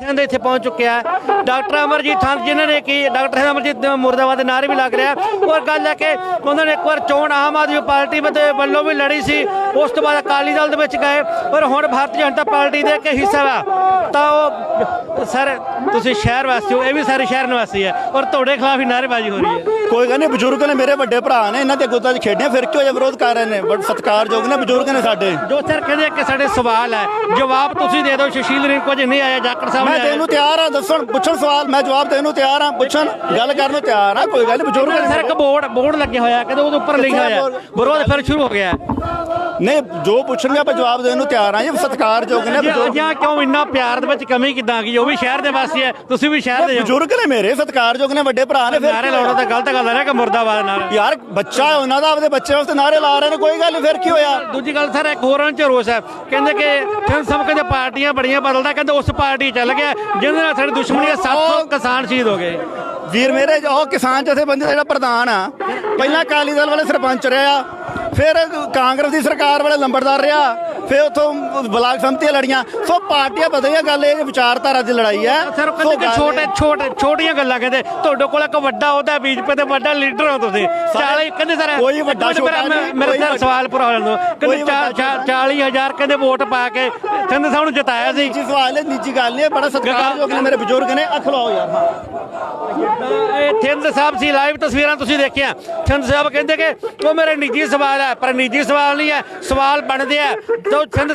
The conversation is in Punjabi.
ਸਿੰਘ ਇੱਥੇ ਪਹੁੰਚ ਚੁੱਕਿਆ ਹੈ। ਡਾਕਟਰ ਅਮਰਜੀਤ ਥਾਨ ਜਿਨ੍ਹਾਂ ਨੇ ਕਿ ਡਾਕਟਰ ਅਮਰਜੀਤ ਮੁਰਦਾਬਾਦ ਦੇ ਨਾਰੇ ਵੀ ਲੱਗ ਰਿਹਾ ਔਰ ਗੱਲ ਹੈ ਕਿ ਉਹਨਾਂ ਨੇ ਇੱਕ ਵਾਰ ਚੋਣ ਆਮ ਆਦਮੀ ਪਾਰਟੀ ਵੱਲੋਂ ਵੀ ਲੜੀ ਸੀ। ਉਸ ਤੋਂ ਬਾਅਦ ਅਕਾਲੀ ਦਲ ਦੇ ਵਿੱਚ ਗਏ। ਪਰ ਹੁਣ ਭਾਰਤੀ ਜਨਤਾ ਪਾਰਟੀ ਦੇ ਇੱਕ ਹਿੱਸਾ ਵਾ। ਤਾਂ ਉਹ ਸਰ ਤੁਸੀਂ ਸ਼ਹਿਰ ਵਾਸੀ ਹੋ ਇਹ ਵੀ ਸਾਰੇ ਸ਼ਹਿਰ ਨਿਵਾਸੀ ਹੈ। ਔਰ ਤੁਹਾਡੇ ਖਿਲਾਫ ਹੀ ਨਾਅਰੇਬਾਜ਼ੀ ਹੋ ਰਹੀ ਹੈ। ਕੋਈ ਗੱਲ ਨਹੀਂ ਬਜ਼ੁਰਗ ਨੇ ਮੇਰੇ ਵੱਡੇ ਭਰਾ ਨੇ ਇਹਨਾਂ ਦੇ ਗੁੱਤਾਂ 'ਚ ਖੇਡੀਆਂ ਫਿਰ ਕਿਉਂ ਇਹ ਵਿਰੋਧ ਕਰ ਰਹੇ ਨੇ? ਬਟ ਸਤਿਕਾਰਯੋਗ ਨੇ ਬਜ਼ੁਰਗ ਨੇ ਸਾਡੇ। ਜੋ ਸਰ ਕਹਿੰਦੇ ਕਿ ਸਾਡੇ ਸਵਾਲ ਹੈ ਜਵਾਬ ਤੁਸੀਂ ਦੇ ਦਿਓ ਸੁਸ਼ੀਲ ਰਿੰਕੂ ਕੁਝ ਨਹੀਂ ਆਇਆ ਜਾਕਰ ਸਾਹਿਬ ਮੈਂ। ਤੈਨੂੰ ਤਿਆਰ ਹਾਂ ਦੱਸਣ ਪੁੱਛਣ ਸਵਾਲ ਮੈਂ ਜਵਾਬ ਦੇਣ ਨੂੰ ਤਿਆਰ ਹਾਂ ਪੁੱਛਣ ਗੱਲ ਕਰਨ ਨੂੰ ਤਿਆਰ ਹਾਂ ਕੋਈ ਗੱਲ ਬਜ਼ੁਰਗ ਸਰ ਇੱਕ ਬੋਰਡ ਬੋਰਡ ਲੱਗਿਆ ਹੋਇਆ ਕਹਿੰਦੇ ਉਹਦੇ ਉੱਪਰ ਲਿਖਿਆ ਹੋਇਆ। ਵਿਰੋਧ ਫਿਰ ਸ਼ੁਰੂ ਹੋ ਗਿਆ। ਨਹੀਂ ਜੋ ਪੁੱਛਣਗੇ ਆਪਾਂ ਜਵਾਬ ਦੇਣ ਨੂੰ ਤਿਆਰ ਹਾਂ ਜੀ। ਸਤਿਕਾਰਯੋਗ ਨੇ ਬਜ਼ੁਰਗ ਅਜਾ ਕਿਉਂ ਇੰਨਾ ਪਿਆਰ ਦੇ ਵਿੱਚ ਕਮੀ ਕਿਦਾਂ ਗਈ ਉਹ ਵੀ ਸ਼ਹਿਰ ਦੇ ਵਾਸੀ ਹੈ ਤੁਸੀਂ ਵੀ ਸ਼ਹਿਰ ਦੇ ਹੋ। ਬਜ਼ੁਰਗ ਨੇ ਮੇਰੇ ਸਤਿਕਾਰਯੋਗ ਨੇ ਵੱਡੇ ਭਰਾ ਨੇ ਫਿਰ। ਨਾਰੇ ਲਾਉਣਾ ਤਾਂ ਗਲਤ ਗੱਲ ਹੈ ਨਾ ਕਿ ਮੁਰਦਾਬਾਦ ਨਾਲ। ਯਾਰ ਬੱਚਾ ਹੈ ਉਹਨਾਂ ਦਾ ਆਪਦੇ ਬੱਚੇ ਵਾਸਤੇ ਨਾਰੇ ਲਾ ਰਹੇ ਨੇ ਕੋਈ ਗੱਲ ਫਿਰ ਕੀ ਹੋਇਆ? ਦੂਜੀ ਗੱਲ ਸਰ ਇੱਕ ਹੋਰ ਚ ਰੋਸ ਹੈ। ਕਹਿੰਦੇ ਕਿ ਫਿਰ ਸਭ ਕਹਿੰਦੇ ਪਾਰਟੀਆਂ ਬੜੀਆਂ ਬਦਲਦਾ ਕਹਿੰਦੇ ਉਸ ਪਾਰਟੀ ਚੱਲ ਗਿਆ ਜਿਹਦੇ ਨਾਲ ਸਾਡੀ ਦੁਸ਼ਮਣੀ ਹੈ 700 ਕਿਸਾਨ ਸ਼ਹੀਦ ਹੋ ਗਏ। ਵੀਰ ਮੇਰੇ ਉਹ ਕਿਸਾਨ ਜਥੇਬੰਦੀ ਦਾ ਜਿਹੜਾ ਪ੍ਰਧਾਨ ਆ ਪਹਿਲਾਂ ਅਕਾਲੀ ਦਲ ਵਾਲੇ ਸਰਪੰਚ ਰਿਹਾ ਫਿਰ ਕਾਂਗਰਸ ਦੀ ਸਰਕਾਰ ਵਾਲੇ ਲੰਬੜਦਾਰ ਰਿਹਾ ਫਿਰ ਉਥੋਂ ਬਲਾਕ ਸੰਮਤੀਆਂ ਲੜੀਆਂ। ਸੋ ਪਾਰਟੀਆਂ ਬਦਲੀਆਂ ਗੱਲ ਇਹ ਵਿਚਾਰਧਾਰਾ ਦੀ ਲੜਾਈ ਹੈ। ਛੋਟੇ ਛੋਟੇ ਛੋਟੀਆਂ ਗੱਲਾਂ ਕਹਿੰਦੇ ਤੁਹਾਡੇ ਕੋਲ ਇੱਕ ਵੱਡਾ ਉਹਦਾ ਬੀਜਪੀ ਤੇ ਵੱਡਾ ਲੀਡਰ ਹੋ ਤੁਸੀਂ। 40 ਕਹਿੰਦੇ ਸਰ ਕੋਈ ਵੱਡਾ ਛੋਟਾ ਮੇਰੇ ਸਵਾਲ ਪੂਰਾ 25000 ਕਹਿੰਦੇ ਵੋਟ ਪਾ ਕੇ ਚੰਦ ਸਾਹਿਬ ਜਿਤਾਇਆ ਸੀ। ਜੀ ਸਵਾਲ ਹੈ ਨਿੱਜੀ ਗੱਲ ਨਹੀਂ ਹੈ ਬੜਾ ਸਤਿਕਾਰਯੋਗ ਨੇ ਮੇਰੇ ਬਜ਼ੁਰਗ ਨੇ ਅੱਖ ਯਾਰ ਹਾਂ। ਇਹ ਚੰਦ ਸਾਹਿਬ ਸੀ ਲਾਈਵ ਤਸਵੀਰਾਂ ਤੁਸੀਂ ਦੇਖਿਆ। ਚੰਦ ਸਾਹਿਬ ਕਹਿੰਦੇ ਕਿ ਉਹ ਮੇਰੇ ਨਿੱਜੀ ਸਵਾਲ ਹੈ ਪਰ ਨਿੱਜੀ ਸਵਾਲ ਨਹੀਂ ਹੈ ਸਵਾਲ ਬਣਦੇ ਆ। ਜੋ ਚੰਦ